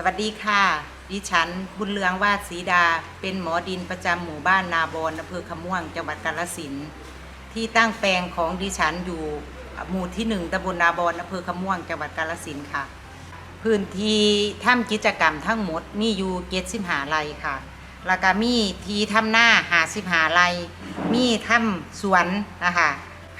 สวัสดีค่ะ ดิฉันบุญเรืองวาดศรีดา เป็นหมอดินประจำหมู่บ้านนาบอนอำเภอขม่วงจังหวัดกาฬสินธุ์ที่ตั้งแปลงของดิฉันอยู่หมู่ที่หนึ่งตำบลนาบอนอำเภอขม่วงจังหวัดกาฬสินธุ์ค่ะ พื้นที่ทำกิจกรรมทั้งหมดมีอยู่เจ็ดสิบหาไรค่ะ แล้วก็มีทีทำหน้าหาสิบหาไรมีทำสวนนะคะ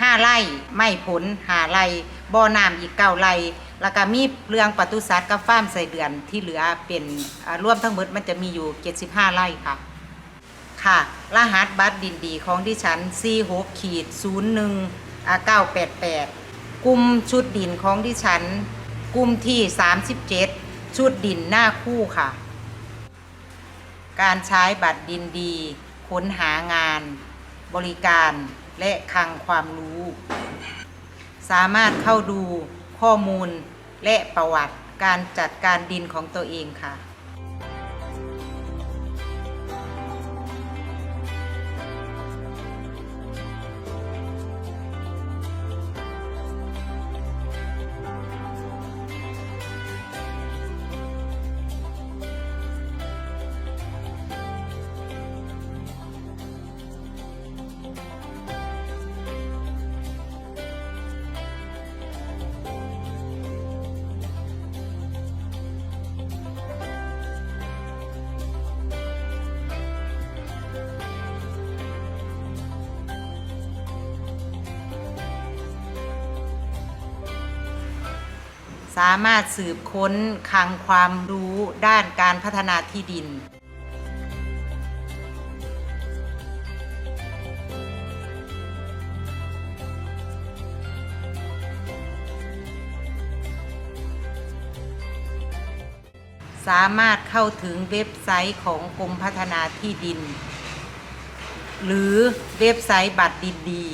ห้าไร่ไม่ผลหาไร่บ่อน้ำอีกเก้าไร่ แล้วก็มีเรื่องปศุสัตว์กับฟาร์มใส่เดือนที่เหลือเป็นอ่ารวมทั้งหมดมันจะมีอยู่ 75 ไร่ค่ะ ค่ะ รหัสบัตรดินดีของดิฉัน 46ขีด01อ่า988 กลุ่มชุดดินของดิฉัน กลุ่มที่ 37 ชุดดินหน้าคู่ค่ะ การใช้บัตรดินดีค้นหางาน บริการและคลังความรู้ สามารถเข้าดูข้อมูล และประวัติการจัดการดินของตัวเองค่ะ สามารถสืบค้นคลังความรู้ด้านการพัฒนาที่ดิน สามารถเข้าถึงเว็บไซต์ของกรมพัฒนาที่ดิน หรือเว็บไซต์บัตรดินดี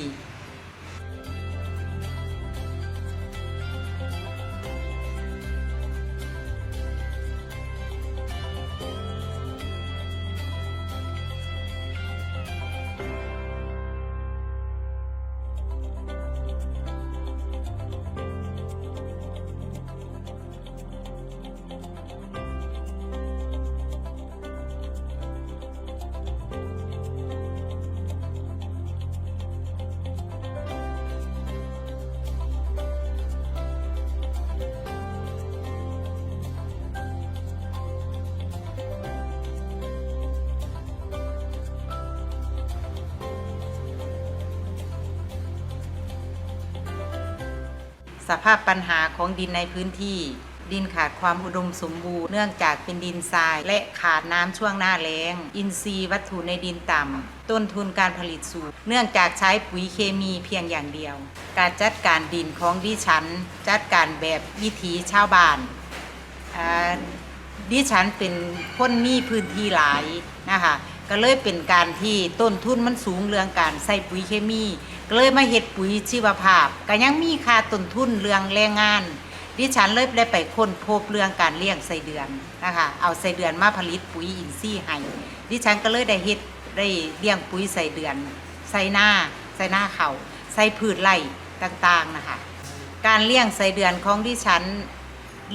สภาพปัญหาของดินในพื้นที่ ดินขาดความอุดมสมบูรณ์เนื่องจากเป็นดินทราย และขาดน้ำช่วงหน้าแล้ง อินทรีย์วัตถุในดินต่ำต้นทุนการผลิตสูงเนื่องจากใช้ปุ๋ยเคมีเพียงอย่างเดียว การจัดการดินของดิฉัน จัดการแบบวิถีชาวบ้านดิฉันเป็นคนมีพื้นที่หลายนะคะ ก็เลยเป็นการที่ต้นทุนมันสูงเรื่องการใส่ปุ๋ยเคมี ก็เลยมาเฮ็ดปุ๋ยชีวภาพ ก็ยังมีค่าต้นทุนเรื่องแรงงาน ดิฉันเลยได้ไปค้นพบเรื่องการเลี้ยงไส้เดือนนะคะเอาไส้เดือนมาผลิตปุ๋ยอินทรีย์ให้ดิฉันก็เลยได้เฮ็ดได้เลี้ยงปุ๋ยไส้เดือนใส่หน้าใส่หน้าเขาใส่พืชไร่ต่างๆนะคะการเลี้ยงไส้เดือนของดิฉัน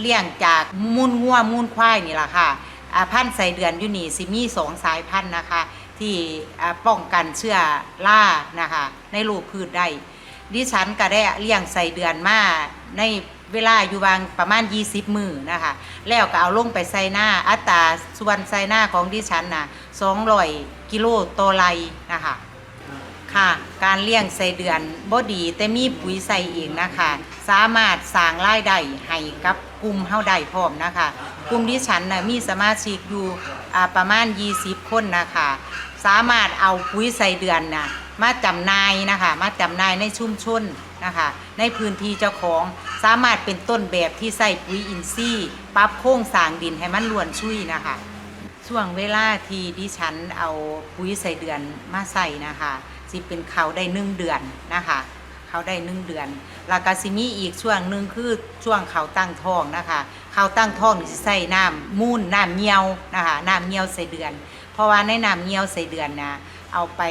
เลี้ยงจากมูลงัวมูลควายนี่แหละค่ะ พันธุ์ไส้เดือนอยู่นี่สิมีสองสายพันธุ์นะคะ ที่ป้องกันเชื้อรานะคะ ในรูพืชได้ดิฉันก็ได้เลี้ยงใส่เดือนมาในเวลาอยู่บางประมาณ 20 มือนะคะ แล้วก็เอาลงไปใส่หน้าอัตราส่วนใส่หน้าของดิฉันนะ200กิโลต่อไรนะคะ ค่ะ การเลี้ยงไส้เดือนบ่ดีแต่มีปุ๋ยใส่เองนะคะ สามารถสร้างรายได้ให้กับกลุ่มเฮาได้พร้อมนะคะกลุ่มที่ฉันนะมีสมาชิกอยู่ประมาณ 20 คนนะคะ สามารถเอาปุ๋ยใส่เดือนนะมาจำนายนะคะ มาจำนายในชุมชนนะคะ ในพื้นที่เจ้าของสามารถเป็นต้นแบบที่ใส่ปุ๋ยอินทรีย์ปรับโครงสร้างดินให้มันล้วนชุยนะคะช่วงเวลาที่ดิฉันเอาปุ๋ยใส่เดือนมาใส่นะคะ สิเป็นเขาได้หนึ่งเดือนนะคะเขาได้หนึ่งเดือนแล้วก็สิมีอีกช่วงหนึ่งคือช่วงเขาตั้งท้องนะคะเขาตั้งท้องนี่สิใส่น้ำมูนน้ำเงี้ยวนะคะน้ำเงี้ยวใส่เดือน เพราะว่าในน้ำเงี้ยวใส่เดือนนะเอาไป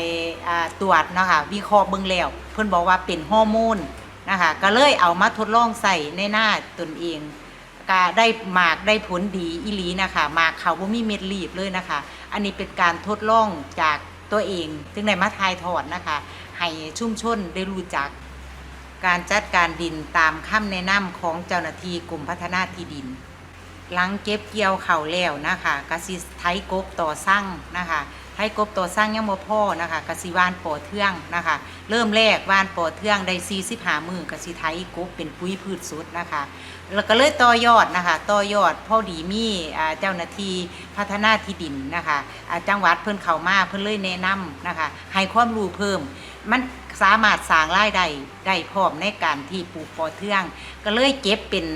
ตรวจนะคะวิเคราะห์เบิ่งแล้วเพิ่อนบอกว่าเป็นฮอร์โมนนะคะก็เลยเอามาทดลองใส่ในหน้าตนเองกะได้หมากได้ผลดีอีหลีนะคะหมากเขาบ่มีเม็ดรีบเลยนะคะ อันนี้เป็นการทดลองจาก ตัวเองถึงได้มาทายถอดนะคะ ให้ชุ่มชนได้รู้จักการจัดการดินตามคำแนะนำของเจ้าหน้าที่กลุ่มพัฒนาที่ดิน หลังเก็บเกี่ยวเข่าวแล้วนะคะกสิไทยกบต่อสร้างนะคะ ไทยกบต่อสร้างยังบ่พ่อนะคะกสิวานปอเทืองนะคะ เริ่มแรกวานปอเทืองได้45มือกสิไทยกบเป็นปุ๋ยพืชสุดนะคะ แล้วก็เลยต่อยอดนะคะต่อยอดพ่อดีมี่เจ้าหน้าที่พัฒนาที่ดินนะคะจังหวัดเพิ่นเขามาเพิ่นเลยแนะนำนะคะให้ความรู้เพิ่มมันสามารถสร้างรายได้ได้พร้อมในการที่ปลูกปอเทือง ก็เลยเก็บเป็น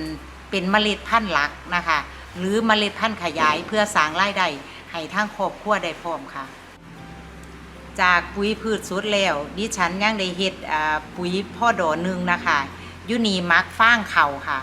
เป็นเมล็ดพันธุ์หลักนะคะ หรือเมล็ดพันธุ์ขยายเพื่อสร้างรายได้ ให้ทางครอบครัวได้พร้อมค่ะ จากปุ๋ยพืชสุดแล้วดิฉันยังได้เฮ็ดปุ๋ยพ่อดอหนึ่งนะคะยุนีมักฟางเข่าค่ะ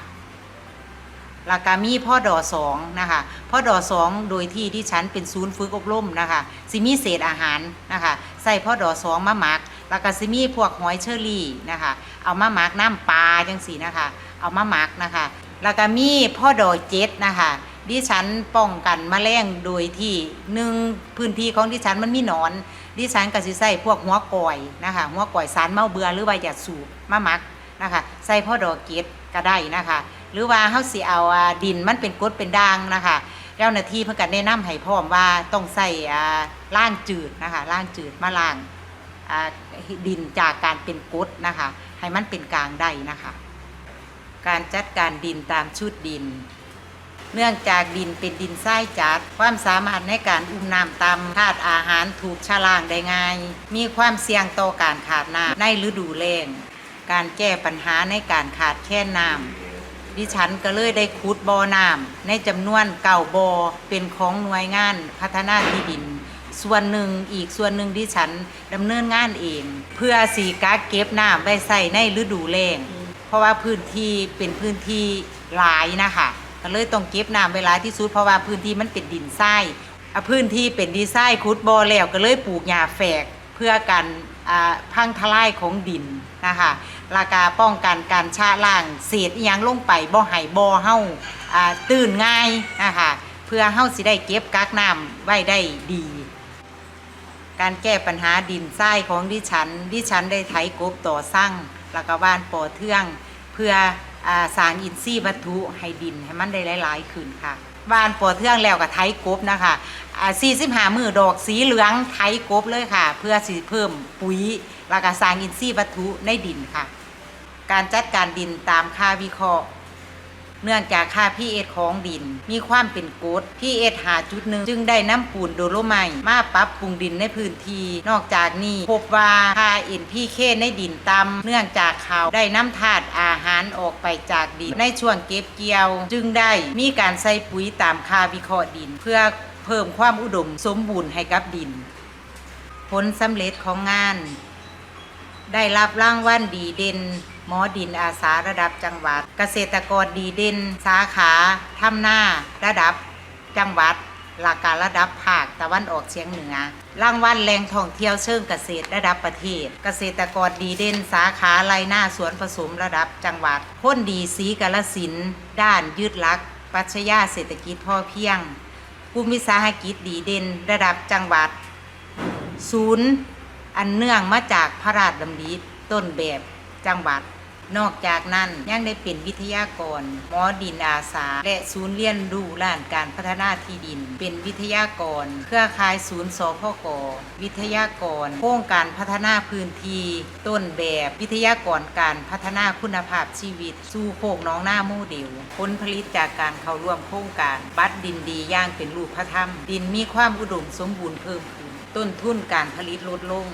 แล้วก็มีพ่อดอสองนะคะพ่อดอสองโดยที่ที่ฉันเป็นศูนย์ฝึกอบรมนะคะสิมีเศษอาหารนะคะใส่พ่อดอสองมาหมัก แล้วก็สิมีพวกหอยเชอรี่นะคะเอามาหมักน้ำปลาจังสีนะคะ เอามาหมักนะคะ แล้วก็มีพ่อดอเจ็ดนะคะ ดิฉันป้องกันมแมลงโดยที่หนึ่งพื้นที่ของดิฉันมันมีหนอน ดิฉันก็สิใส่พวกหัวก่อยนะคะหัวก่อยสารเมาเบือหรือว่าหยาสูบมามักนะคะใส่พ่อดอกเกตก็ได้นะคะ หรือว่าเฮาสิเอาดินมันเป็นกดเป็นด่างนะคะเจ้าหน้าที่เพิ่นก็แนะนำให้พร้อมว่าต้องใส่ล่างจืดนะคะล่างจืดมาล้างดินจากการเป็นกดนะคะ ให้มันเป็นกลางได้นะคะ การจัดการดินตามชุดดิน เนื่องจากดินเป็นดินทรายจัด ความสามารถในการอุ้มน้ำตามธาตุอาหารถูกชะล่างได้ง่าย มีความเสี่ยงต่อการขาดน้ำในฤดูแล้งการแก้ปัญหาในการขาดแคลนน้ำดิฉันก็เลยได้ขุดบ่อน้ำในจำนวนเก่าบ่อเป็นของหน่วยงานพัฒนาที่ดิน ส่วนหนึ่งอีกส่วนหนึ่งดิฉันดำเนินงานเอง เพื่อสีกักเก็บน้ำไว้ใส่ในฤดูแล้งเพราะว่าพื้นที่เป็นพื้นที่หลายนะคะ ก็เลยต้องเก็บน้ำเวหลายที่สุดเพราะว่าพื้นที่มันเป็นดินทรายอะพื้นที่เป็นดินทรายขุดบ่อแล้วก็เลยปลูกหญ้าแฝกเพื่อการอ่าพังทลายของดินนะคะราคาป้องกันการชะล่างเศษอิหยังลงไปบ่ให้บ่อเฮาอ่าตื่นง่ายนะคะเพื่อเฮาสิได้เก็บกักน้ำไว้ได้ดี การแก้ปัญหาดินทรายของดิฉัน ดิฉันได้ไถกบต่อสร้างแล้วก็ว่านปอเทือง เพื่อ สารอินทรีย์วัตถุให้ดินให้มันได้หลายๆขึ้นค่ะว่านปอเทืองแล้วกับไถกบนะคะอ่า45มือดอกสีเหลืองไถกบเลยค่ะ เพื่อสิเพิ่มปุ๋ยแล้วก็สารอินทรีย์วัตถุในดินค่ะ การจัดการดินตามค่าวิเคราะห์ เนื่องจากค่าพีเอของดิน มีความเป็นกรดพีเอหาจุดหนึ่งจึงได้น้ำปูนโดโลไมต์มาปรับปรุงดินในพื้นที่ นอกจากนี้พบว่าค่าเอ็นพีเคในดินต่ำเนื่องจากเขาได้น้ำธาตุอาหารออกไปจากดิน ในช่วงเก็บเกี่ยว จึงได้มีการใส่ปุ๋ยตามค่าวิเคราะห์ดิน เพื่อเพิ่มความอุดมสมบูรณ์ให้กับดิน ผลสำเร็จของงาน ได้รับรางวัลดีเด่น หมอดินอาสาระดับจังหวัด เกษตรกรดีเด่น สาขาทำหน้าระดับจังหวัดหลักการระดับภาคตะวันออกเฉียงเหนือรางวัลแหล่งท่องเที่ยวเชิงเกษตรระดับประเทศ เกษตรกรดีเด่นสาขาไรหน้าสวนผสมระดับจังหวัดพ้นดีสีกาลสิน ด้านยืดลักปัชญาเศรษฐกิจพ่อเพียงภูมิสาหกิจดีเด่นระดับจังหวัด ศูนย์ อันเนื่องมาจากพระราชดำริต้นแบบจังหวัด นอกจากนั้นยังได้เป็นวิทยากร หมอดินอาสา และศูนย์เรียนรู้ด้านการพัฒนาที่ดิน เป็นวิทยากร เครือข่ายศูนย์สพกวิทยากร โครงการพัฒนาพื้นที่ ต้นแบบวิทยากรการพัฒนาคุณภาพชีวิต สู่โคกน้องหน้าโมเดลผลผลิตจากการเข้าร่วมโครงการบัตรดินดีย่างเป็นรูปธรรม ดินมีความอุดมสมบูรณ์เพิ่มขึ้นต้นทุนการผลิตลดลง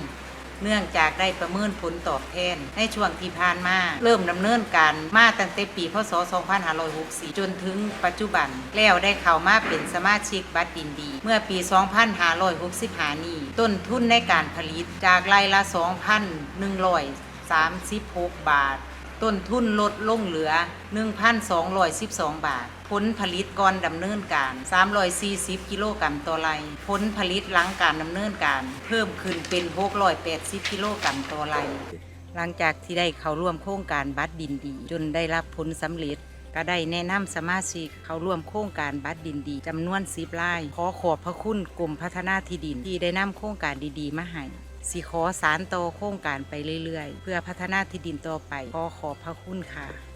เนื่องจากได้ประเมินผลตอบแทน ในช่วงที่ผ่านมา เริ่มดำเนินการมาตั้งแต่ปี พศ 2564 จนถึงปัจจุบัน แล้วได้เข้ามาเป็นสมาชิกบัตรดินดี เมื่อปี 2565 นี้ ต้นทุนในการผลิตจากไร่ละ 2,136 บาท ต้นทุนลดลงเหลือ 1,212 บาท ผลผลิตก่อนดำเนินการ 340 กิโลกรัมต่อไร่ผลผลิตหลังการดำเนินการ เพิ่มขึ้นเป็น 680 กิโลกรัมต่อไร่หลังจากที่ได้เข้าร่วมโครงการบัตรดินดี จนได้รับผลสำเร็จก็ได้แนะนำสมาชิกเขาร่วมโครงการบัตรดินดีจำนวน10รายขอขอบพระคุณกรมพัฒนาที่ดินที่ได้นำโครงการดีๆ มาให้สิขอสารต่อโครงการไปเรื่อยๆ เพื่อพัฒนาที่ดินต่อไปขอขอบพระคุณค่ะ